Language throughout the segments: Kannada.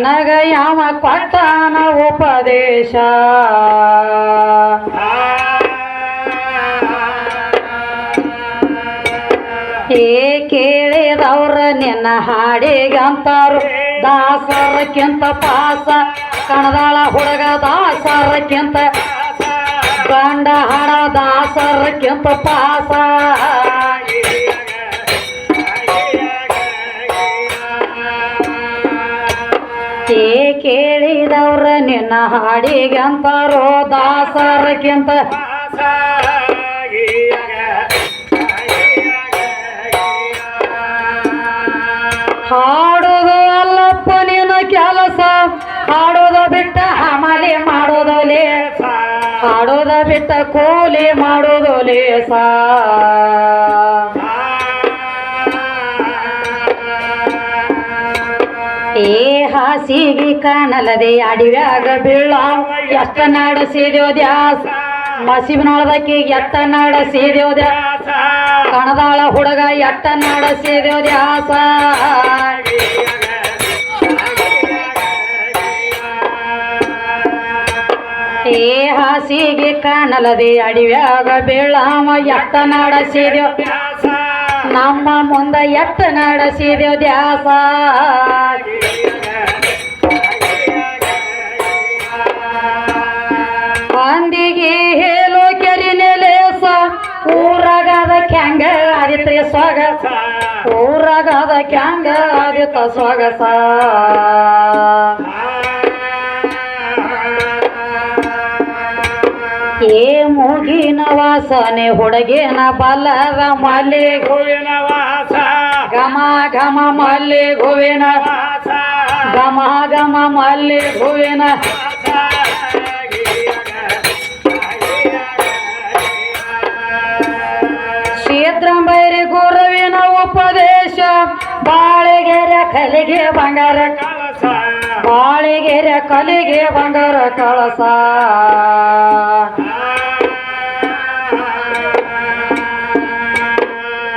ನಿನಗ ಯಾವ ಕೊಟ್ಟಾನ ಉಪದೇಶ? ಏ ಕೇಳಿದವ್ರ ನಿನ್ನ ಹಾಡಿಗಂತಾರು. ದಾಸರಕ್ಕಿಂತ ಪಾಸ, ಕಣದಾಳ ಹುಡುಗ ದಾಸರಕ್ಕಿಂತ. ಗಂಡ ಹಣ ದಾಸರಕ್ಕಿಂತ ಪಾಸ. ಕೇಳಿದವ್ರ ನಿನ್ನ ಹಾಡಿಗಂತಾರೋ ದಾಸರಕ್ಕಿಂತ. ಹಾಡೋದು ಅಲ್ಲಪ್ಪ ನೀನು ಕೆಲಸ. ಹಾಡೋದ ಬಿಟ್ಟ ಅಮಲಿ ಮಾಡೋದು ಲೇಸ. ಹಾಡೋದ ಬಿಟ್ಟ ಕೂಲಿ ಮಾಡೋದು ಲೇಸ. ಹಾಸಿಗೆ ಕಾಣಲದೆ ಅಡಿವ್ಯಾಗ ಬೀಳಾವ್. ಎಷ್ಟ ನಡೆಸಿದ್ಯೋ ದ್ಯಾಸ. ಮಸಿಬಿನೊಳದಕ್ಕೆ ಎತ್ತ ನಡೆಸಿದ್ಯೋ ದ್ಯಾಸ. ಕಣದಾಳ ಹುಡುಗ ಎಟ್ಟ ನಡೆಸಿದ್ಯೋ ದ್ಯಾಸ. ಏ ಹಾಸಿಗೆ ಕಾಣಲದೆ ಅಡಿವ್ಯಾಗ ಬೀಳಾವ. ಎಟ್ಟ ನಡೆಸಿದ್ಯೋ ನಮ್ಮ ಮುಂದ ಎಟ್ಟ ನಡೆಸಿದ್ಯೋ ದ್ಯಾಸ. ಕ್ಯಾಂಗ ಸ್ವಾಗತ. ಊರಾಗದ ಕ್ಯಾಂಗ ಆದಿತ್ಯ ಸ್ವಾಗತ. ಏ ಮೂಗಿನ ವಾಸನೆ ಹುಡುಗಿನ ಬಲದ ಮಲ್ಲಿ. ಘಮ ಘಮ ಮಲ್ಲಿ ವಾಸ ಘಮ ಘಮ ಮಲ್ಲಿ ಹೂವಿನ ಕ್ಷೇತ್ರಂಬೈರಿ ಬಾಳಿಗೆರೆ ಕಲಿಗೆ ಬಂಗಾರ ಕಳಸ. ಬಾಳಿಗೆರೆ ಕಲಿಗೆ ಬಂಗಾರ ಕಳಸ.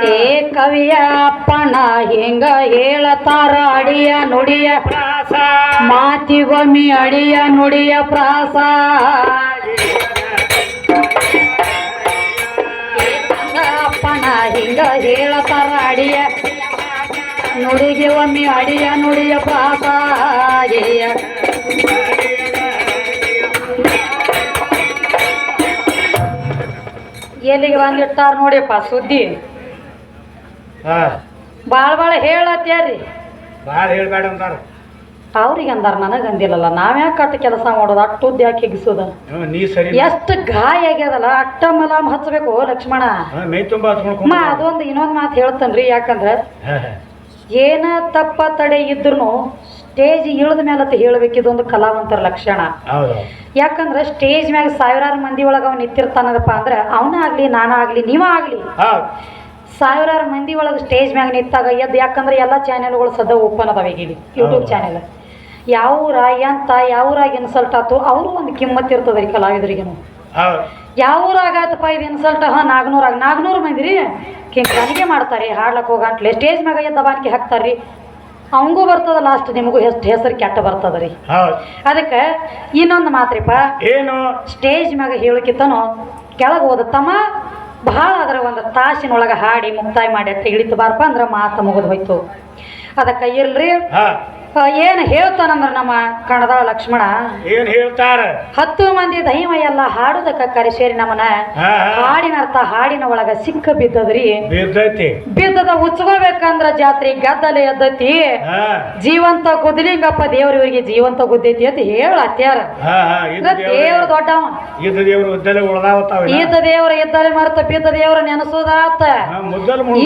ಏ ಕವಿಯ ಅಪ್ಪಣ ಹಿಂಗ ಹೇಳತಾರ ಅಡಿಯ ನುಡಿಯ ಮಾತಿಗೊಮ್ಮಿ ಅಡಿಯ ನುಡಿಯ ಪ್ರಾಸ. ಹಿಂಗ ಹೇಳತಾರ ಅಡಿಯ ನುಡಿಗೆ ಒಮ್ಮೆ ಅಡಿಯ ನುಡಿಯ ಪ್ರಾಸ ಎಲ್ಲಿಗೆ ಬಂದಿರ್ತಾರ ನೋಡಿಯಪ್ಪ ಸುದ್ದಿ? ಭಾಳ ಭಾಳ ಹೇಳತ್ಯಾರಿ. ಭಾಳ ಹೇಳ್ಬೇಡ ಅಂತಾರ ಅವ್ರಿಗೆ ಅಂದಾರ ನನಗೆ ಅಂದಿಲ್ಲಲ್ಲ ನಾವ್ಯಾಕೆ ಅಟ್ಟ ಕೆಲಸ ಮಾಡೋದು ಅಟ್ಟು ಯಾಕೆ ಹಿಗಿಸೋದ? ಎಷ್ಟು ಗಾಯ ಆಗ್ಯದಲ್ಲ ಅಟ್ಟ ಮಲಾಮ್ ಹಚ್ಚಬೇಕು ಲಕ್ಷ್ಮಣ. ಮೈ ಅದೊಂದು ಇನ್ನೊಂದು ಮಾತು ಹೇಳ್ತನ್ರಿ ಯಾಕಂದ್ರೆ ಏನ ತಪ್ಪ ತಡೆ ಇದ್ರು ಸ್ಟೇಜ್ ಇಳಿದ ಮೇಲೆ ಹೇಳ್ಬೇಕು ಇದೊಂದು ಕಲಾವಂತರ ಲಕ್ಷಣ. ಯಾಕಂದ್ರೆ ಸ್ಟೇಜ್ ಮ್ಯಾಗ ಸಾವಿರಾರು ಮಂದಿ ಒಳಗೆ ಅವ್ನು ನಿಂತಿರ್ತಾನದಪ್ಪ ಅಂದ್ರೆ ಅವನ ಆಗ್ಲಿ ನಾನ ಆಗ್ಲಿ ನೀವ ಆಗ್ಲಿ. ಸಾವಿರಾರು ಮಂದಿ ಒಳಗೆ ಸ್ಟೇಜ್ ಮ್ಯಾಗ ನಿಂತಾಗ ಎದ್ದು ಯಾಕಂದ್ರೆ ಎಲ್ಲ ಚಾನೆಲ್ಗಳು ಸದಾ ಓಪನ್ ಅದಾವ ಈಗ ಯೂಟ್ಯೂಬ್ ಚಾನೆಲ್. ಯಾವ ಊರ ಎಂತ ಯಾವ ಊರಾಗ ಇನ್ಸಲ್ಟ್ ಆತು ಅವರು ಒಂದು ಕಿಮ್ಮತ್ ಇರ್ತದೆ ರೀ ಯಾವ ಊರಾಗ ಆತಪ್ಪ ಇದು ಇನ್ಸಲ್ಟ್ ಹಾಂ ನಾಗ್ನೂರಾಗ ನಾಗ್ನೂರು ಮಂದಿ ರೀ ಕಿಂಕನಿಗೆ ಮಾಡ್ತಾರೆ ಹಾಡ್ಲಕ್ಕೆ ಹೋಗಂಟ್ಲೆ ಸ್ಟೇಜ್ ಮ್ಯಾಗ ಎದ್ದ ಬಾಕಿ ಹಾಕ್ತಾರೆ ರೀ ಅವಂಗೂ ಬರ್ತದ ಲಾಸ್ಟ್ ನಿಮಗೂ ಎಷ್ಟು ಹೆಸರು ಕೆಟ್ಟ ಬರ್ತದ ರೀ ಅದಕ್ಕೆ ಇನ್ನೊಂದು ಮಾತ್ರಿಪ್ಪ. ಏನು? ಸ್ಟೇಜ್ ಮ್ಯಾಗ ಹೇಳಕ್ಕಿತ್ತನೋ ಕೆಳಗೆ ಹೋದ ತಮ್ಮ ಭಾಳ ಅದರ ಒಂದು ತಾಸಿನೊಳಗೆ ಹಾಡಿ ಮುಕ್ತಾಯ ಮಾಡಿ ಅಂತ ಇಳಿತು. ಬಾರಪ್ಪ ಅಂದ್ರೆ ಮಾತು ಮುಗಿದು ಹೋಯ್ತು. ಅದಕ್ಕೆ ಇಲ್ರಿ ಏನು ಹೇಳ್ತಾನಂದ್ರ ನಮ್ಮ ಕಣದ ಲಕ್ಷ್ಮಣ? ಏನ್ ಹೇಳ್ತಾರ? ಹತ್ತು ಮಂದಿ ದೈವ ಎಲ್ಲ ಹಾಡುದಕ್ಕ ಕರೆಸೇರಿ ನಮ್ಮನ ಹಾಡಿನ ಅರ್ಥ ಹಾಡಿನ ಒಳಗ ಸಿಕ್ಕ ಬಿದ್ದದ್ರಿ. ಬಿದ್ದೈತಿ. ಬಿದ್ದದ ಉಚ್ಕೋಬೇಕಂದ್ರ ಜಾತ್ರೆ ಗದ್ದಲೆ ಎದ್ದತಿ. ಜೀವಂತ ಗುದ್ದಲಿಂಗಪ್ಪ ದೇವ್ರ ಇವರಿಗೆ ಜೀವಂತ ಗುದ್ದೈತಿ ಅಂತ ಹೇಳ ಅತ್ಯಾರ. ದೇವ್ರ ದೊಡ್ಡವ. ಇದ್ದ ದೇವ್ರ ಉದ್ದಲೆ ಉಳ್ದಾವತ್ತಾವ ದೇವ್ರ ಇದ್ದರೆ ಮರ್ತ ಬಿದ್ದ ದೇವ್ರ ನೆನಸೋದಾತ.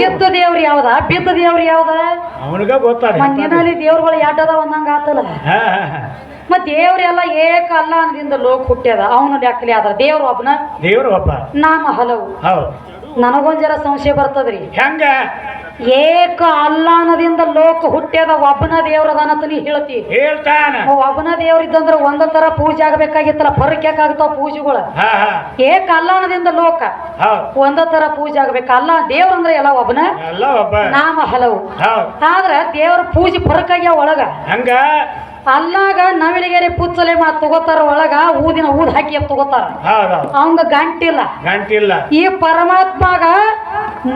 ಇದ್ದ ದೇವ್ರ ಯಾವ್ದ? ಬಿದ್ದ ದೇವ್ರ ಯಾವ್ದ? ಅವನಿಗ ಗೊತ್ತಾರ ಮಣ್ಣಿನಲ್ಲಿ ದೇವ್ರಗಳು ಎಡ್ಡದ ಒಂದಂಗ ಆತಲ್ಲ. ಮತ್ ದೇವ್ರೆಲ್ಲ ಏಕ ಅಲ್ಲ ಅಂದ್ರಿಂದ ಲೋಕ ಹುಟ್ಟ್ಯದ. ಅವನ ಲೆಕ್ಕಲಿ ಆದ್ರ ದೇವ್ರ ಒಬ್ಬನ ದೇವ್ರ ಒಬ್ಬ. ನಾಮ ಹಲವು. ಹೌದ್. ನನಗೊಂದ್ ಜರ ಸಂಶಯ ಬರ್ತದ್ರಿ. ಹೆಂಗ? ಏಕ ಅಲ್ಲಾನದಿಂದ ಲೋಕ ಹುಟ್ಟ್ಯದ ಒಬ್ಬನ ದೇವ್ರದಾನಂತ ನೀ ಹೇಳ್ತಿ. ಹೇಳ್ತಾನ. ಒಬ್ಬನ ದೇವ್ರ ಇದ್ದಂದ್ರ ಒಂದ ತರ ಪೂಜೆ ಆಗ್ಬೇಕಾಗಿತ್ತಲ್ಲ ಪರಕ್ಯಾಕ ಯಾಕಾಗ್ತಾವ ಪೂಜೆಗಳು? ಏಕ ಅಲ್ಲಾನದಿಂದ ಲೋಕ ಒಂದ ತರ ಪೂಜೆ ಆಗ್ಬೇಕು. ಅಲ್ಲ ದೇವ್ರಂದ್ರೆ ಎಲ್ಲ ಒಬ್ಬನ? ಎಲ್ಲ ಒಬ್ಬ. ನಾಮ ಹಲವು. ಆದ್ರ ದೇವ್ರ ಪೂಜೆ ಪರಕಾಗ್ಯಾವ ಒಳಗ. ಹಂಗ? ಅಲ್ಲಾಗ ನವಿಲಿಗೆರೆ ಪುಚ್ಚಲೆ ಮಾ ತಗೋತಾರ ಒಳಗ ಊದಿನ ಊದ್ ಹಾಕಿ ತಗೋತಾರ. ಅವಂಗ ಗಂಟಿಲ್ಲ. ಗಂಟಿಲ್ಲ. ಈ ಪರಮಾತ್ಮಗ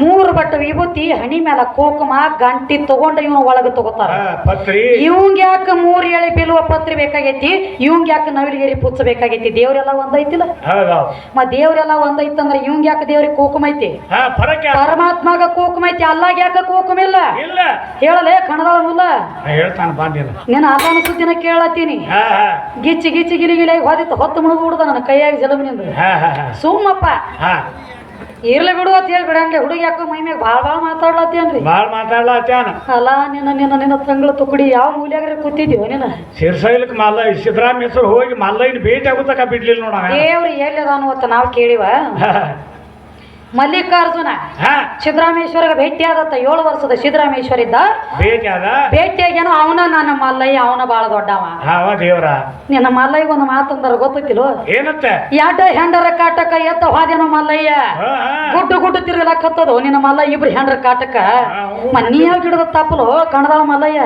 ಮೂರು ಬಟ್ಟ ವಿಭೂತಿ ಹಣಿ ಮ್ಯಾಲ ಕೋಕುಮ ಗಂಟಿ ತಗೊಂಡ ಇವನು ಒಳಗ ತಗೋತಾರ. ಇವಂಗ ಯಾಕ ಮೂರ್ ಎಳೆ ಬೀಳುವ ಪತ್ರಿ ಬೇಕಾಗೈತಿ? ಇವಂಗ ಯಾಕ ನವಿಲಿಗೆರಿ ಪುಚ್ಚ ಬೇಕಾಗೈತಿ? ದೇವ್ರೆಲ್ಲ ಒಂದೈತಿಲ್ಲ ಮ ದೇವ್ರೆಲ್ಲ ಒಂದೈತಂದ್ರ ಇವಂಗ ಯಾಕ ದೇವ್ರಿಗೆ ಕೋಕುಮ ಐತಿ? ಪರಮಾತ್ಮಗ ಕೋಕುಮ ಐತಿ ಅಲ್ಲಾಗ ಯಾಕ ಕುಂಕುಮ ಇಲ್ಲ? ಹೇಳಲೇ ಕಣದಾಳ ಮುಲ್ಲ. ನೀನು. ಅಲ್ಲನ ಸುದ್ದಿನ ಕೇಳತ್ತೀನಿ. ಗಿಚ್ಚಿ ಗಿಚ್ಚಿ ಗಿಲಿ ಗಿಲಿ ಹೊದಿತ್ತು ಹೊತ್ತು ಮುಳುಗು ಹುಡ್ದ ನನ್ನ ಕೈಯಾಗಿ ಜಲಮಿನಿಂದ ಸುಮ್ಮಪ್ಪ. ಇರ್ಲಿ ಬಿಡು ಅಂತ ಹೇಳಿ ಬಿಡಂಗೆ ಹುಡುಗಿ ಯಾಕೋ ಮೈ ಮ್ಯಾಗ ಭಾಳ ಭಾಳ ಮಾತಾಡ್ಲತ್ತೇನ್ರಿ ಭಾಳ ಮಾತಾಡ್ಲಾತ್ಯಾನ. ಅಲ್ಲ ನಿನ್ನ ನಿನ್ನ ನಿನ್ನ ತಂಗಳ ತುಕಡಿ ಯಾವ ಮೂಲ್ಯಾಗ್ರೆ ಕೂತಿದ್ಯೋ ನೀನು? ಮಾಲ್ಲ ಮಲ್ಲ ಹೆಸರು ಹೋಗಿ ಮಲ್ಲಯ್ಯನ ಭೇಟಿ ಆಗುತ್ತಕ ಬಿಡ್ಲಿಲ್ಲ ನೋಡ ಎಲ್ಲಿ ಅದ ಅನ್ನೋತ ನಾವು ಕೇಳಿವ. ಮಲ್ಲಿಕಾರ್ಜುನ ಹಾ. ಸಿದ್ದರಾಮೇಶ್ವರಗ ಭೇಟಿ ಆದತ್ತ ಏಳು ವರ್ಷದ ಸಿದ್ದರಾಮೇಶ್ವರ ಇದ್ದ ಭೇಟಿ ಭೇಟಿಯಾಗೇನೋ ಅವನ ನನ್ನ ಮಲ್ಲಯ್ಯ ಅವನ ಬಾಳ ದೊಡ್ಡವ. ದೇವ್ರ. ನಿನ್ನ ಮಲ್ಲಯ್ಯ ಒಂದು ಮಾತಂದ್ರ ಗೊತ್ತಿಲ್ಲ ಏನತ್ತ ಯಾಟ ಹೆಂಡರ ಕಾಟಕ ಎತ್ತ ಹಾದೇನೋ ಮಲ್ಲಯ್ಯ? ಗುಡ್ಡು ಗುಡ್ಡು ತಿರುಗಲಕ್ಕತ್ತದು ನಿನ್ನ ಮಲ್ಲಯ್ಯ ಇಬ್ರು ಹೆಂಡ್ರ ಕಾಟಕ? ಮನ್ನಿ ಮನ್ನಿಯಾಗ ಗಿಡದ ತಪ್ಪಲು ಕಣದಾಳ ಮಲ್ಲಯ್ಯ?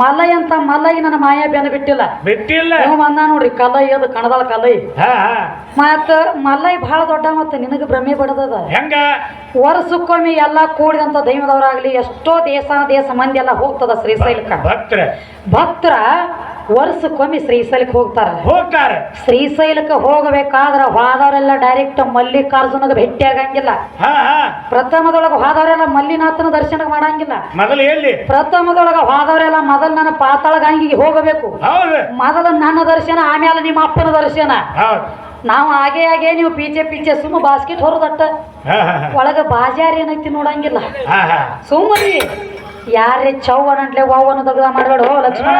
ಮಲ್ಲಯ್ಯ ಅಂತ ಮಲೈ ನನ್ನ ಮಾಯಾ ಬೆನ್ನ ಬಿಟ್ಟಿಲ್ಲ. ಬಿಟ್ಟಿಲ್ಲ. ನೀವು ಬಂದ ನೋಡ್ರಿ ಕಲೈ ಅದು ಕಣದಾಳ ಕಲೈ ಮತ್ತ ಮಲೈ ಬಹಳ ದೊಡ್ಡ ಮತ್ತೆ ನಿನಗೆ ಭ್ರಮೆ ಬಡದದ. ಹೆಂಗ? ವರ್ಷಕ್ಕೊಮ್ಮೆ ಎಲ್ಲ ಕೂಡಿದಂತ ದೈವದವರಾಗ್ಲಿ ಎಷ್ಟೋ ದೇಶ ದೇಶ ಮಂದಿ ಎಲ್ಲ ಹೋಗ್ತದ ಶ್ರೀಶೈಲಕ್ಕ. ಭಕ್ತರ. ಭಕ್ತರ ವರ್ಷಕ್ಕೊಮ್ಮೆ ಶ್ರೀಶೈಲಕ್ಕೆ ಹೋಗ್ತಾರ. ಹೋಗ್ತಾರ. ಶ್ರೀಶೈಲಕ್ಕೆ ಹೋಗ್ಬೇಕಾದ್ರ ಹೋದವರೆಲ್ಲ ಡೈರೆಕ್ಟ್ ಮಲ್ಲಿಕಾರ್ಜುನಗ ಭೇಟಿ ಆಗಂಗಿಲ್ಲ. ಪ್ರಥಮದೊಳಗ ಹೋದವರೆಲ್ಲ ಮಲ್ಲಿನಾಥನ ದರ್ಶನ ಮಾಡಂಗಿಲ್ಲ. ಮೊದಲು ಎಲ್ಲಿ? ಪ್ರಥಮದೊಳಗ ಹೋದವರೆಲ್ಲ ಮೊದಲು ನನ್ನ ಪಾತಾಳ ಗಂಗಿಗೆ ಹೋಗಬೇಕು ಮೊದಲು ನನ್ನ ದರ್ಶನ ಆಮೇಲೆ ನಿಮ್ಮ ಅಪ್ಪನ ದರ್ಶನ. ನಾವು ಹಾಗೆ ಹಾಗೆ ನೀವು ಪೀಚೆ ಪೀಚೆ ಸುಮ್ಮ ಬಾಸ್ಕೆಟ್ ಹೊರದಟ್ಟ. ಒಳಗ ಬಾಜಾರ್ ಏನೈತಿ ನೋಡಂಗಿಲ್ಲ. ಹಾ ಹಾ ಸುಮ್ಮರಿ ಯಾರೇ ವಾವ್ ಅನ್ನೋ ತೆಗ್ದ ಮಾಡಬೇಡ. ಲಕ್ಷ್ಮಣ.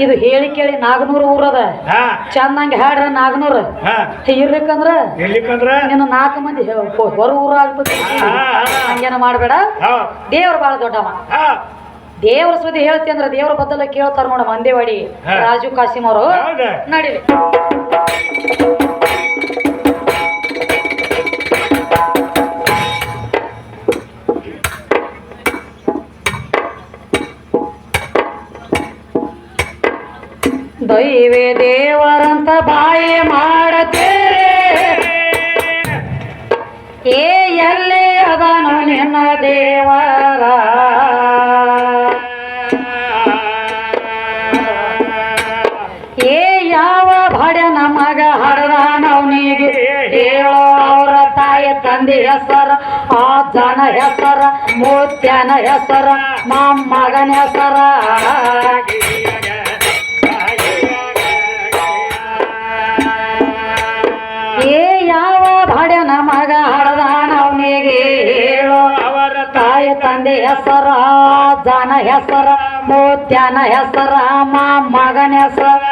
ಇದು ಹೇಳಿ ಕೇಳಿ ನಾಗನೂರು ಊರದ ಚಂದಂಗೆ ಹಾಡ್ರ ನಾಗನೂರ. ಎಲ್ಲಿಕಂದ್ರ ನಿನ್ನ ನಾಲ್ಕು ಮಂದಿ ಹೊರ ಊರ ಆಗ್ತದೆ ಹಂಗೇನ ಮಾಡಬೇಡ. ದೇವ್ರು ಬಾಳ ದೊಡ್ಡವ. ದೇವ್ರ ಸುದ್ದಿ ಹೇಳ್ತಿ ಅಂದ್ರ ದೇವ್ರ ಬದಲ ಕೇಳ್ತಾರ ನೋಡ ಮಂದೇವಾಡಿ. ರಾಜು ಕಾಸಿಮ್ ಅವರು. ನಡೀಲಿ. ದೈವೇ ದೇವರಂತ ಬಾಯಿ ಮಾಡತೇರೆ. ಏ, ಎಲ್ಲಿ ಅದನು ನಿನ್ನ ದೇವರ? ಏ, ಯಾವ ಭಡೆ ನಮಗ ಹರದಾನವನಿಗೆ ಹೇಳೋ ಅವರ ತಾಯಿ ತಂದೆ ಹೆಸರ ಆ ಜನ ಹೆಸರ ಮೂತ್ಯನ ಹೆಸರ ಮೊಮ್ಮಗನ ಹೆಸರ. ಹೆಸರ, ಜನ ಹೆಸರ, ಮೂತ್ಯನ ಹೆಸರ ಮಗನ ಹೆಸರ.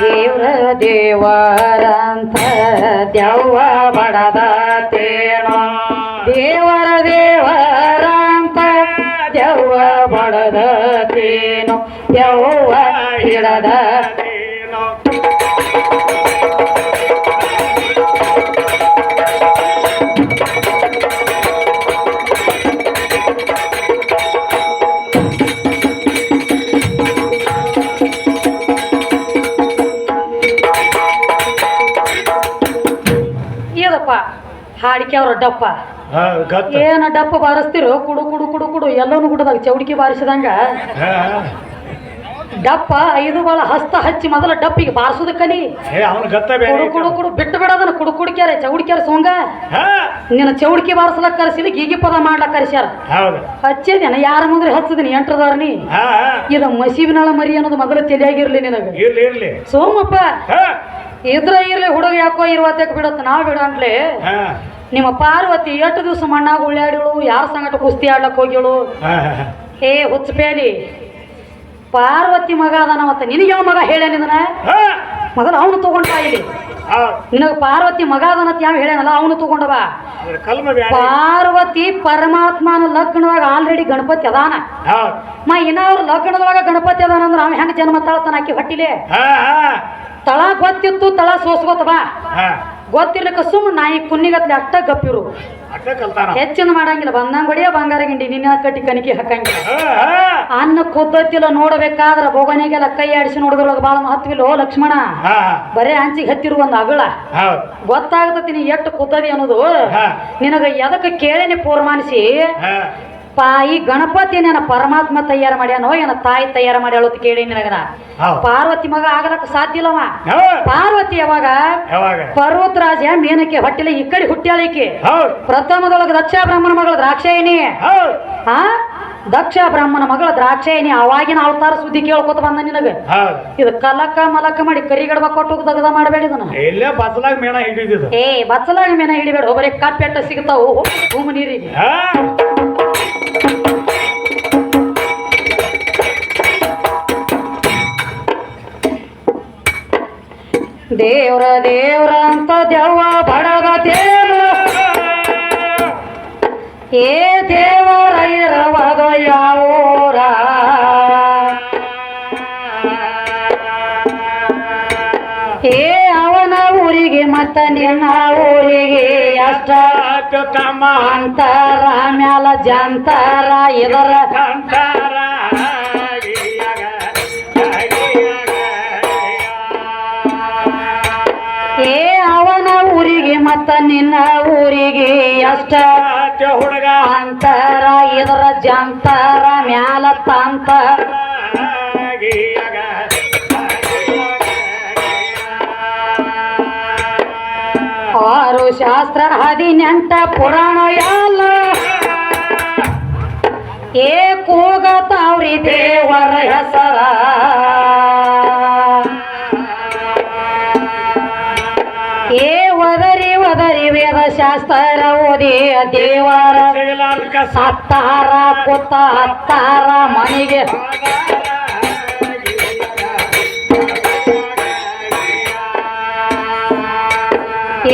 ದೇವ್ರ ದೇವರಂತ ಬಡದ ತೇಣ ದೇವರ ದೇವರಂತ ಬಡದ ತೇನು ದೇವ ಹಿಡದ ಅವ್ರ ಡಪ್ಪ? ಏನ ಡಪ್ಪ ಬಾರಿಸ್ತಿರೋ ಕುಡು ಕುಡು ಕುಡು ಕುಡು ಎಲ್ಲವೂ ಗುಡದಾಗ ಚೌಡಿಕೆ ಬಾರಿಸಿದಂಗ. ಡಪ್ಪ ಐದು ಬಾಳ ಹಸ್ತ ಹಚ್ಚಿ ಮೊದಲ ಡಪ್ಪಿಗೆ ಬಾರಿಸೋದು ಕಲಿ ಕುಡು ಕುಡು ಕುಡು ಬಿಟ್ಟು ಬಿಡೋದನ್ನ ಕುಡು ಕುಡಿಕ್ಯಾರ ಚೌಡಿಕ್ಯಾರ ಸೋಂಗ. ನಿನ್ನ ಚೌಡಿಕೆ ಬಾರಿಸ್ಲಕ್ ಕರೆಸಿದ ಗೀಗಿ ಪದ ಮಾಡ್ಲಕ್ ಕರ್ಸ್ಯಾರ. ಹಚ್ಚಿದೇನ? ಯಾರ ಮುಂದ್ರೆ ಹಚ್ಚದಿನಿ? ಎಂಟ್ರದಾರ ನೀ? ಇದ ಮಸೀಬಿನಾಳ ಮರಿ ಅನ್ನೋದು ಮೊದಲ ತಲೆಯಾಗಿರ್ಲಿ ನಿನಗ. ಸೋಮಪ್ಪ ಇದ್ರ ಇರ್ಲಿ ಹುಡುಗ ಯಾಕೋ ಇರುವತ್ತಕ್ಕೆ ಬಿಡತ್ತ ನಾ ಬಿಡಂಟ್ಲೆ ಹಾ. ನಿಮ್ಮ ಪಾರ್ವತಿ ಎಷ್ಟು ದಿವಸ ಮಣ್ಣಾಗ ಉಳ್ಳಾಡಿಳು ಯಾರ ಸಂಗಟ ಕುಸ್ತಿ ಆಡ್ಲಕ್ ಹೋಗಿಳು ಹಾ ಹುಚ್ಚಪೇಲಿ ಪಾರ್ವತಿ ಮಗ ಅದನ ಅಂತ ನಿನಗೆ ಯಾವ ಮಗ ಹೇಳ ನಿದನ ಹಾ. ಮೊದಲು ಅವನು ತಗೊಂಡ ಇಲ್ಲಿ. ನಿನಗೆ ಪಾರ್ವತಿ ಮಗ ಅದಾನತ್ ಯಾವ ಹೇಳ್ಯಾನಲ್ಲ ಅವನು ತಗೊಂಡ ಬಾ. ಇದ್ರ ಕಲ್ಮ ಬ್ಯಾರೆ ಪಾರ್ವತಿ ಪರಮಾತ್ಮನ ಲಗ್ನದಾಗ ಆಲ್ರೆಡಿ ಗಣಪತಿ ಅದಾನ. ಮಾ ಇನ್ನ ಅವ್ರ ಲಗ್ನದೊಳಗ ಗಣಪತಿ ಅದಾನ ಅಂದ್ರೆ ಅವ ಹೆಂಗ ಜನ್ಮ ತಾಳ್ತಾನ ಆಕಿ ಹೊಟ್ಟಿಲೆ? ತಳ ಗೊತ್ತಿತ್ತು ತಳ ಸೋಸ್ಕೋತ ಬಾ. ಗೊತ್ತಿರ್ಲಿಕ್ಕ ಸುಮ್ಮ ನಾಯಿ ಕುನ್ನಿಗತ್ಲೆ ಅಷ್ಟ ಗಪ್ಪಿರು ಅಟ್ಟ ಕಲ್ತಾನ. ಹೆಚ್ಚಿನ ಮಾಡಂಗಿಲ್ಲ ಬಂದಂಗ ಹೊಡಿಯ ಬಂಗಾರ ಗಿಂಡಿ ನಿನ್ನ ಕಟ್ಟಿ ಕಣಿಕೆ ಹಾಕಂಗಿಲ್ಲ. ಅನ್ನ ಕುದ್ದತ್ತಿಲ್ಲ ನೋಡಬೇಕಾದ್ರ ಬೊಗನಿಗೆಲ್ಲ ಕೈ ಆಡಿಸಿ ನೋಡಿದ್ರೊಳಗ ಬಾಳ ಮಹತ್ವಿಲ್ಲ ಓ ಲಕ್ಷ್ಮಣ ಬರೇ ಹಂಚಿಗೆ ಹತ್ತಿರುವ ಒಂದು ಅಗಳ. ಗೊತ್ತಾಗತತಿ ನೀ ಎಷ್ಟು ಕುದ್ದದಿ ಅನ್ನೋದು. ನಿನಗ ಎದಕ್ಕೆ ಕೇಳೇನೆ ಪೂರ್ಮಾನಿಸಿ? ಹಾ ಈ ಗಣಪತಿ ನನ್ನ ಪರಮಾತ್ಮ ತಯಾರು ಮಾಡ್ಯಾನೋ ಏನ ತಾಯಿ ತಯಾರು ಮಾಡಿ ಅಂತ ಕೇಳಿ ನಿನಗನ? ಪಾರ್ವತಿ ಮಗ ಆಗಲಕ್ಕ ಸಾಧ್ಯ ಇಲ್ಲವ? ಪಾರ್ವತಿ ಯಾವಾಗ? ಯಾವಾಗ? ಪರ್ವತರಾಜ ಮೇನಕ್ಕೆ ಹೊಟ್ಟಿಲೆ ಈ ಕಡೆ ಹುಟ್ಟ್ಯಾಳಿಕೆ ಪ್ರಥಮದೊಳಗ ದಕ್ಷ ಬ್ರಾಹ್ಮಣ ಮಗಳ ದ್ರಾಕ್ಷಾಯಿನಿ ಹೌದು. ಆ? ದಕ್ಷ ಬ್ರಾಹ್ಮಣ ಮಗಳ ದ್ರಾಕ್ಷಾಯಿನಿ ಅವಾಗಿನ ಅವತಾರ ಸುದ್ದಿ ಕೇಳ್ಕೊತ ಬಂದ ನಿನಗ. ಇದು ಕಲಕ ಮಲಕ ಮಾಡಿ ಕರಿಗಡಬ ಕೊಟ್ಟು ದಗದ ಮಾಡಬೇಡಿ ಇದನ್ನ. ಬಸಲಾಗ ಮೇಣ ಹಿಡಿದಿದ್ದು. ಏ ಬಚ್ಚಲಾಗ ಮೇನ ಹಿಡಿಬೇಡ. ಒಬ್ಬರೇ ಕಪ್ಪೆಟ್ಟ ಸಿಗ್ತಾವು. ಭೂಮಿ ನೀರಿಗೆ ದೇವ್ರ ದೇವ್ರ ಅಂತ ದೆವ್ವ ಬಡಗ ದೇವ ಏ ದೇವರ ಇರವದ ಯಾವೂರ ಏ ಅವನ ಊರಿಗೆ ಮತ್ತ ನಿನ್ನ ಊರಿಗೆ ಅಷ್ಟ. ಕಮ್ಮ ಅಂತಾರ ಮ್ಯಾಲ ಜಂತಾರ ಇದರ. ಮತ್ತ ನಿನ್ನ ಊರಿಗೆ ಅಷ್ಟ. ಹುಡುಗ. ಅಂತಾರ ಇದರ ಜಂತಾರ ಮ್ಯಾಲ ತಾಂತ ಆರು ಶಾಸ್ತ್ರ ಹದಿನೆಂಟ ಪುರಾಣ ಯಾಲ ಏ ಕೂಗತಾವ್ರಿ ದೇವರ ಹೆಸರ. ವೇದ ಶಾಸ್ತ್ರ ಓದಿ ದೇವರ ಸತ್ತಾರ ಪುತ್ತ ಹತ್ತಾರ ಮನೆಗೆ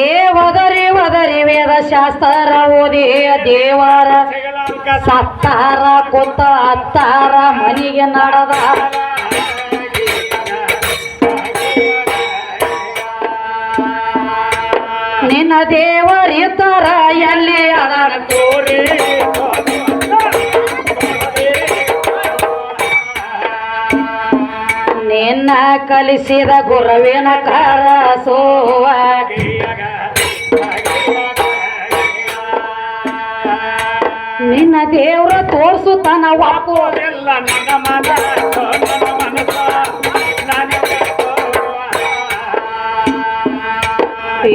ಏ ಒದರಿ ಒದರಿ ವೇದ ಶಾಸ್ತ್ರ ಓದಿ ದೇವರ ಸತ್ತಾರ ಕುತ್ತ ಹತ್ತಾರ ಮನೆಗೆ ನಡೆದ ನಿನ್ನ ದೇವರಿತರ ಎಲ್ಲಿ ಅದರ ನಿನ್ನ ಕಲಿಸಿದ ಗುರುವಿನ ಕರಸೋವ. ನಿನ್ನ ದೇವರ ತೋರಿಸುತ್ತಾನ ವಾಪೋದೆಲ್ಲ ನನ್ನ ಮನ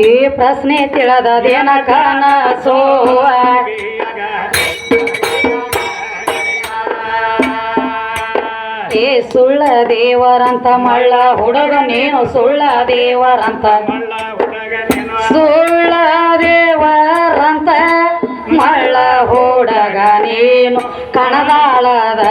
ಈ ಪ್ರಶ್ನೆ ತಿಳಿದದೇನ ಕನಸೋವ ಏ ಸುಳ್ಳ ದೇವರಂತ ಮಳ್ಳ ಹುಡುಗ ನೀನು ಸುಳ್ಳ ದೇವರಂತ. ಸುಳ್ಳ ದೇವರಂತ ಮಳ್ಳ ಹುಡುಗ ನೀನು ಕಣದಾಳದ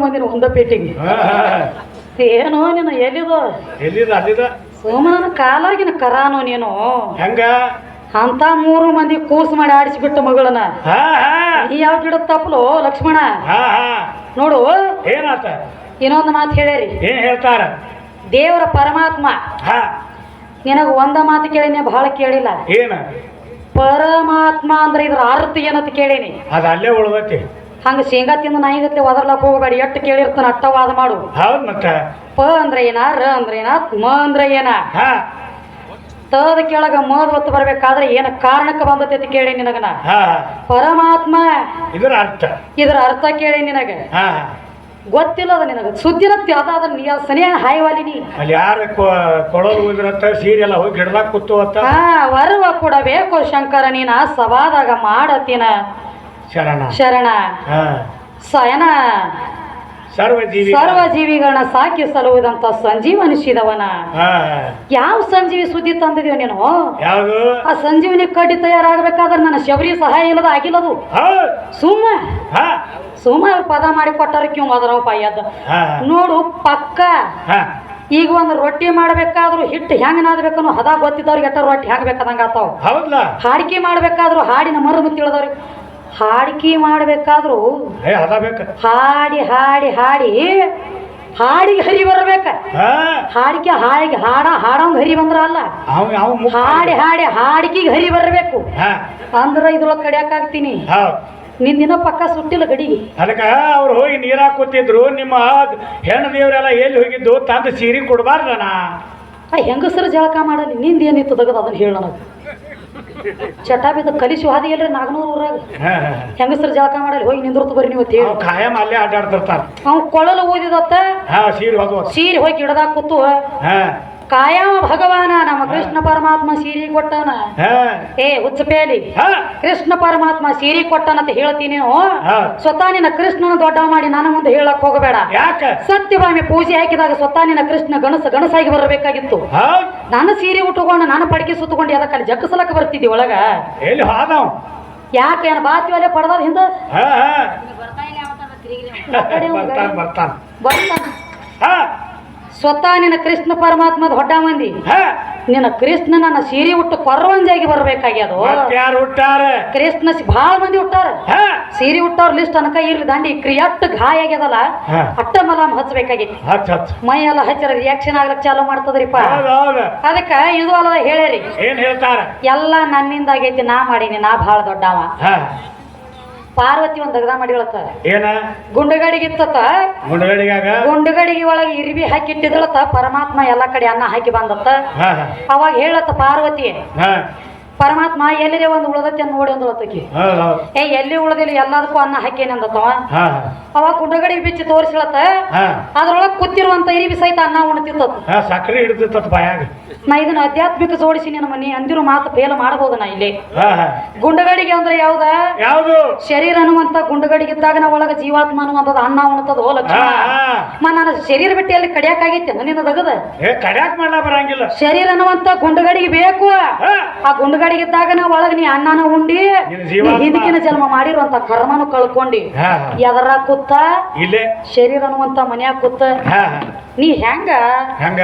ಗಣಸಿನ ಮೂರು ಒಂದ ಪೇಟಿಗೆ. ಹಾ, ಹಾ. ಏನೋ ನೀನು ಎಲ್ಲಿದೋ? ಎಲ್ಲಿದ ಅಲ್ಲಿದ? ಸೋಮನ ಕಾಲಾಗಿನ ಕರಾನು ನೀನು? ಹೆಂಗ? ಅಂತ ಮೂರು ಮಂದಿ ಕೂಸ್ ಮಾಡಿ ಆಡಿಸಿಬಿಟ್ಟ ಮಗಳನ್ನ. ಈ ನೀ ಯಾವ ಗಿಡ ತಪ್ಪಲು ಲಕ್ಷ್ಮಣ. ನೋಡು. ಏನಾತ? ಇನ್ನೊಂದು ಮಾತು ಹೇಳಿರಿ ಏನ್ ಹೇಳ್ತಾರ? ದೇವರ ಪರಮಾತ್ಮ. ನಿನಗ ನಿನಗೆ ಒಂದ ಮಾತು ಕೇಳಿನ ಬಹಳ ಕೇಳಿಲ್ಲ. ಏನ? ಪರಮಾತ್ಮ ಅಂದ್ರೆ ಇದ್ರ ಅರ್ಥ ಏನಂತ ಕೇಳಿನಿ. ಅದ ಅಲ್ಲೇ ಉಳ್ದೈತಿ. ಹಂಗ ಶೇಂಗಾ ತಿಂದು ನಾಯಿಗತ್ಲೆ ಒದರ್ಲಕ್ ಹೋಗಬೇಡ ಎಷ್ಟು ಕೇಳಿರ್ತಾನ ಅಟ್ಟವಾದ ಮಾಡು. ಹೌದ್ ಮತ್ತ. ಪ ಅಂದ್ರೆ ಏನ ರ ಅಂದ್ರೆ ಏನ ಮ ಅಂದ್ರೆ ಏನ? ಹಾ. ತದ ಕೆಳಗ ಮದ್ ಒತ್ತು ಬರ್ಬೇಕಾದ್ರೆ ಏನ ಕಾರಣಕ್ಕೆ ಬಂದತೈತಿ ಕೇಳಿ ನಿನಗನ? ಹಾ. ಪರಮಾತ್ಮ. ಇದರ ಅರ್ಥ. ಇದರ ಅರ್ಥ ಕೇಳಿ ನಿನಗೆ. ಹಾ. ಗೊತ್ತಿಲ್ಲ ಅದ ನಿನಗೆ ಸುದ್ದಿನ ಅದಾದ ನೀ ಸನಿಯ ಹಾಯ್ವಾಲಿ ನೀ. ಅಲ್ಲಿ ಯಾರು ಕೊಡೋರು ಹೋಗಿರತ್ತ ಸೀರೆ ಎಲ್ಲ ಹೋಗಿ ಗಿಡದಾಗ ಕೂತು ಹಾ ವರವ ಕೊಡಬೇಕು ಶಂಕರ ನೀನ ಸವಾದಾಗ ಮಾಡತಿನ. ಶರಣ. ಶರಣ. ಸಯನ. ಸರ್ವಜೀವಿ ಸರ್ವ ಜೀವಿಗಳನ್ನ ಸಾಕಿ ಸಲುವುದಂತ ಸಂಜೀವನಿಸಿದವನ ಯಾವ ಸಂಜೀವಿ ಸುದ್ದಿ ತಂದಿದೀವ ನೀನು? ಆ ಸಂಜೀವನಿ ಕಡ್ಡಿ ತಯಾರಾಗಬೇಕಾದ್ರೆ ನನ್ನ ಶಬರಿ ಸಹಾಯ ಇಲ್ಲದ ಆಗಿಲ್ಲದು. ಸುಮ್ಮ ಸುಮ್ಮ ಅವ್ರು ಪದ ಮಾಡಿ ಕೊಟ್ಟಾರ ಕ್ಯೂ ಅದರಪ್ಪ ಎದ್ದ ನೋಡು ಪಕ್ಕ. ಈಗ ಒಂದು ರೊಟ್ಟಿ ಮಾಡ್ಬೇಕಾದ್ರೂ ಹಿಟ್ಟು ಹೆಂಗ್ ನಾದ್ಬೇಕನ್ನೋ ಹದ ಗೊತ್ತಿದ್ದವ್ರಿಗೆ ಎಟ್ಟ ರೊಟ್ಟಿ ಹೆಂಗ್ ಬೇಕಾದಂಗ ಆತಾವ ಹಾಡಿಕೆ ಮಾಡ್ಬೇಕಾದ್ರೂ ಹಾಡಿನ ಮರ್ಮ ತಿಳಿದವ್ರಿಗೆ ಹಾಡಿಕೆ ಮಾಡ್ಬೇಕಾದ್ರೂ ಹಾಡಿ ಹಾಡಿ ಹಾಡಿ ಹಾಡಿಗೆ ಹರಿ ಬರ್ಬೇಕ. ಹಾ. ಹಾಡಿಕೆ ಹಾಡಿಗೆ ಹಾಡ ಹಾಡಂಗ್ ಹರಿ ಬಂದ್ರ ಅಲ್ಲ. ಹಾಡಿ ಹಾಡಿ ಹಾಡಿಕೆಗೆ ಹರಿ ಬರ್ಬೇಕು. ಹಾ. ಅಂದ್ರ ಇದ್ರೊಳಗೆ ಕಡಿಯಾಕಾಗ್ತೀನಿ ಆಗ್ತೀನಿ. ನಿನ್ನ ಪಕ್ಕ ಸುಟ್ಟಿಲ್ಲ ಗಡಿಗೆ ಅದಕ್ಕೆ ಅವ್ರು ಹೋಗಿ ನೀರಾಗ ಹಾಕೋತಿದ್ರು ನಿಮ್ಮ ಹೆಣ್ಣು ದೇವರೆಲ್ಲ ಎಲ್ಲಿ ಹೋಗಿದ್ದು ತಂದು ಸೀರೆ ಆ ಹೆಂಗಸರು ಜಳಕ ಮಾಡಲಿ. ನಿಂದ ಏನಿತ್ತು ತೆಗದು ಅದನ್ನ ಹೇಳ ನನಗೆ. ಚಟ ಬಿದ್ದ ಕಲಿಸಿ ಹಾದಿ ಎಲ್ರಿ ನಾಗನೂರು ಊರಾಗ. ಹೆಂಗಸರು ಜಳಕ ಮಾಡಲಿ ಹೋಗಿ ನಿಂದ್ರತ್ ಬರ್ರಿ ನೀವು ಅವ್ ಖಾಯಂ ಅಲ್ಲೇ ಆಟಾಡ್ತಿರ್ತಾರ. ಅವ್ನು ಕೊಳಲು ಓದಿದತ್ತ ಸೀರೆ ಹೋಗುವ ಸೀರೆ ಹೋಗಿ ಗಿಡದಾಗ ಕೂತು ಹಾ. ಕಾಯವ ಭಗವಾನ ನಮ್ಮ ಕೃಷ್ಣ ಪರಮಾತ್ಮ ಸೀರೆ ಕೊಟ್ಟನ. ಹಾ. ಏ ಉಚ್ಚಪೇಲಿ ಹಾ. ಕೃಷ್ಣ ಪರಮಾತ್ಮ ಸೀರೆ ಕೊಟ್ಟನಂತ ಹೇಳ್ತೀನಿ. ಸ್ವತಃ ನಿನ್ನ ಕೃಷ್ಣನ ದೊಡ್ಡ ಮಾಡಿ ನನ್ನ ಮುಂದೆ ಹೇಳಕ್ ಹೋಗಬೇಡ. ಯಾಕ? ಸತ್ಯಭಾಮಿ ಪೂಜೆ ಹಾಕಿದಾಗ ಸ್ವತಃ ನಿನ್ನ ಕೃಷ್ಣ ಗಣಸ ಗಣಸಾಗಿ ಬರಬೇಕಾಗಿತ್ತು. ನನ್ನ ನಾನು ಸೀರೆ ಉಟ್ಕೊಂಡು ನಾನು ಪಡಿಕೆ ಸುತ್ತಕೊಂಡು ಅದಕ್ಕೆ ಅಲ್ಲಿ ಜಕ್ಕಸಲಕ್ಕೆ ಬರ್ತಿದ್ದಿ ಒಳಗ? ಯಾಕೆ ಏನ ಬಾತಿ ಒಲೆ ಪಡೆದ ಹಿಂದ? ಬರ್ತಾನ ಬರ್ತಾನ. ಬರ್ತಾನ. ಹಾ. ಸ್ವತಃ ನಿನ್ನ ಕೃಷ್ಣ ಪರಮಾತ್ಮ ದೊಡ್ಡ ಮಂದಿ. ನಿನ್ನ ಕೃಷ್ಣ ನನ್ನ ಸೀರೆ ಉಟ್ಟು ಕೊರವಂಜಾಗಿ ಬರ್ಬೇಕಾಗ್ಯದು. ಯಾರು ಹುಟ್ಟಾರ? ಕೃಷ್ಣ ಬಹಳ ಮಂದಿ ಹುಟ್ಟಾರ. ಸೀರೆ ಹುಟ್ಟವ್ರ ಲಿಸ್ಟ್ ಅನಕ ಇರ್ಲಿ ದಂಡಿ ಕ್ರಿಯಟ್ ಗಾಯ ಆಗ್ಯದಲ್ಲ. ಅಟ್ಟ ಮಲಾಮ್ ಹಚ್ಬೇಕಾಗೈತಿ. ಹಚ್ ಹಚ್. ಮೈ ಎಲ್ಲ ಹಚ್ಚರ ರಿಯಾಕ್ಷನ್ ಆಗ್ಲಕ್ ಚಾಲೂ ಮಾಡ್ತದ್ರಿಪ್ಪ. ಅದಕ್ಕ ಇದು ಏನ್ ಹೇಳ್ತಾರ? ಎಲ್ಲ ನನ್ನಿಂದ ಆಗೈತಿ ನಾ ಮಾಡೀನಿ ನಾ ಬಹಳ ದೊಡ್ಡವ. ಪಾರ್ವತಿ ಒಂದ್ ದಗದ ಮಾಡಿಳತ್ತ ಏನ? ಗುಂಡಗಡಿಗಿತ್ತತ ಇತ್ತತ ಗುಂಡಗಡಿಗೆ ಒಳಗೆ ಇರ್ಬಿ ಹಾಕಿಟ್ಟಿದ್ಳತ್ತ ಪರಮಾತ್ಮ ಎಲ್ಲಾ ಕಡೆ ಅನ್ನ ಹಾಕಿ ಬಂದತ್ತ. ಅವಾಗ ಹೇಳತ್ತ ಪಾರ್ವತಿ ಪರಮಾತ್ಮ ಎಲ್ಲಿದೆ ಒಂದು ಉಳದತ್ತೆ ನೋಡಿ ಒಂದು ಹೌದ್ ಏ ಎಲ್ಲಿ ಉಳದಿಲ್ಲ ಎಲ್ಲದಕ್ಕೂ ಅನ್ನ ಹಾಕೇನೆ ಅಂದತ್ತವ ಅವ ಕುಂಡಗಡಿ ಬಿಚ್ಚಿ ತೋರಿಸ್ಲತ್ತ ಹಾ. ಅದ್ರೊಳಗೆ ಕೂತಿರುವಂತ ಇರಿಬಿ ಸಹಿತ ಅನ್ನ ಉಣ್ತಿತ್ತ ಸಕ್ಕರೆ ಹಿಡಿದಿತ್ತ ಬಾಯಾಗ. ನಾ ಇದನ್ನ ಆಧ್ಯಾತ್ಮಿಕ ಜೋಡಿಸಿ ನಿನ್ನ ಮನಿ ಅಂದಿರೋ ಮಾತು ಫೇಲ್ ಮಾಡಬಹುದು ನಾ ಇಲ್ಲಿ. ಗುಂಡಗಡಿಗೆ ಅಂದ್ರೆ ಯಾವ್ದ? ಯಾವ್ದು? ಶರೀರ ಅನ್ನುವಂತ ಗುಂಡಗಡಿಗೆ ಇದ್ದಾಗ ನಾ ಒಳಗ ಜೀವಾತ್ಮ ಅನ್ನುವಂಥದ್ದು ಅನ್ನ ಉಣ್ತದ ಹೋಲ ಹಾ ಮ ನನ್ನ ಶರೀರ ಬಿಟ್ಟು ಎಲ್ಲಿ ಕಡಿಯಾಕಾಗೈತೆ ನಿನ್ನ ನನ್ನ ಏ ಕಡ್ಯಾಕ್ ಮಾಡ್ಲಾ ಬರಂಗಿಲ್ಲ. ಶರೀರ ಅನ್ನುವಂತ ಗುಂಡಗಡಿಗೆ ಬೇಕು. ಆ ಆ ಗುಂಡಗಡಿಗಿದ್ದಾಗ ನಾವು ಒಳಗ ನೀ ಅಣ್ಣನ ಉಂಡಿ ನಿನ್ನ ಜೀವಾತ್ಮ. ನೀ ಹಿಂದಕಿನ ಜನ್ಮ ಮಾಡಿರುವಂತ ಕರ್ಮನು ಕಳ್ಕೊಂಡಿ. ಎದರ ಕುತ್ತ ಇಲ್ಲೇ. ಶರೀರ ಅನ್ನುವಂತ ಮನ್ಯಾಗ ಕೂತ. ನೀ ಹೆಂಗ ಹಂಗ?